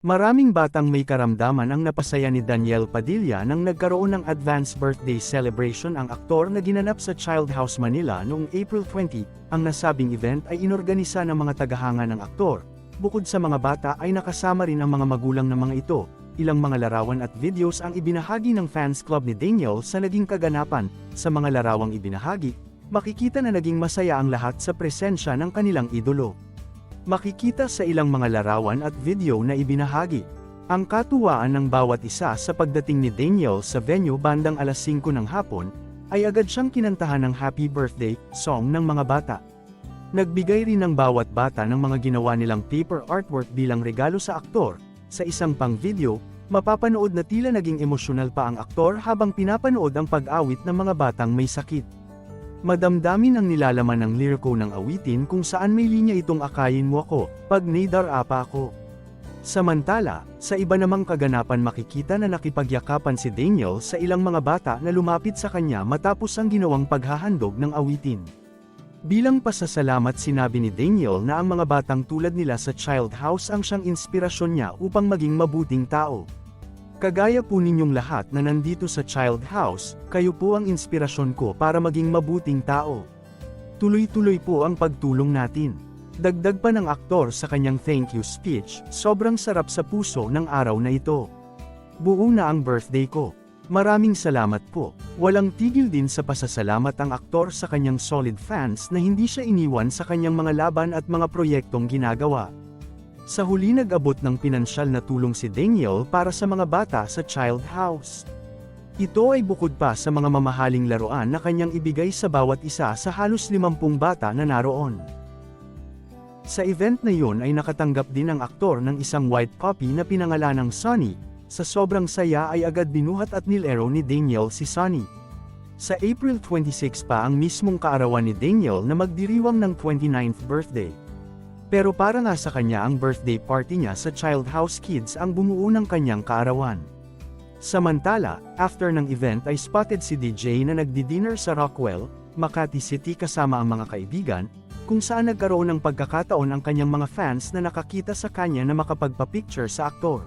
Maraming batang may karamdaman ang napasaya ni Daniel Padilla nang nagkaroon ng advance birthday celebration ang aktor na ginanap sa Child House Manila noong April 20. Ang nasabing event ay inorganisa ng mga tagahanga ng aktor. Bukod sa mga bata ay nakasama rin ang mga magulang ng mga ito. Ilang mga larawan at videos ang ibinahagi ng fans club ni Daniel sa naging kaganapan. Sa mga larawang ibinahagi, makikita na naging masaya ang lahat sa presensya ng kanilang idolo. Makikita sa ilang mga larawan at video na ibinahagi. Ang katuwaan ng bawat isa sa pagdating ni Daniel sa venue bandang alas 5 ng hapon, ay agad siyang kinantahan ng happy birthday song ng mga bata. Nagbigay rin ng bawat bata ng mga ginawa nilang paper artwork bilang regalo sa aktor. Sa isang pang video, mapapanood na tila naging emosyonal pa ang aktor habang pinapanood ang pag-awit ng mga batang may sakit. Madamdamin ang nilalaman ng liriko ng awitin kung saan may linya itong akayin mo ako, pag naydar apa ako. Samantala, sa iba namang kaganapan makikita na nakipagyakapan si Daniel sa ilang mga bata na lumapit sa kanya matapos ang ginawang paghahandog ng awitin. Bilang pasasalamat sinabi ni Daniel na ang mga batang tulad nila sa child house ang siyang inspirasyon niya upang maging mabuting tao. Kagaya po ninyong lahat na nandito sa child house, kayo po ang inspirasyon ko para maging mabuting tao. Tuloy-tuloy po ang pagtulong natin. Dagdag pa ng aktor sa kanyang thank you speech, sobrang sarap sa puso ng araw na ito. Buo na ang birthday ko. Maraming salamat po. Walang tigil din sa pasasalamat ang aktor sa kanyang solid fans na hindi siya iniwan sa kanyang mga laban at mga proyektong ginagawa. Sa huli nag-abot ng pinansyal na tulong si Daniel para sa mga bata sa child house. Ito ay bukod pa sa mga mamahaling laruan na kanyang ibigay sa bawat isa sa halos 50 bata na naroon. Sa event na yun ay nakatanggap din ang aktor ng isang white puppy na pinangalanang Sunny, sa sobrang saya ay agad binuhat at nilero ni Daniel si Sunny. Sa April 26 pa ang mismong kaarawan ni Daniel na magdiriwang ng 29th birthday. Pero para nga sa kanya ang birthday party niya sa Child House Kids ang bumuo ng kanyang kaarawan. Samantala, after ng event ay spotted si DJ na nagdi-dinner sa Rockwell, Makati City kasama ang mga kaibigan, kung saan nagkaroon ng pagkakataon ang kanyang mga fans na nakakita sa kanya na makapagpa-picture sa aktor.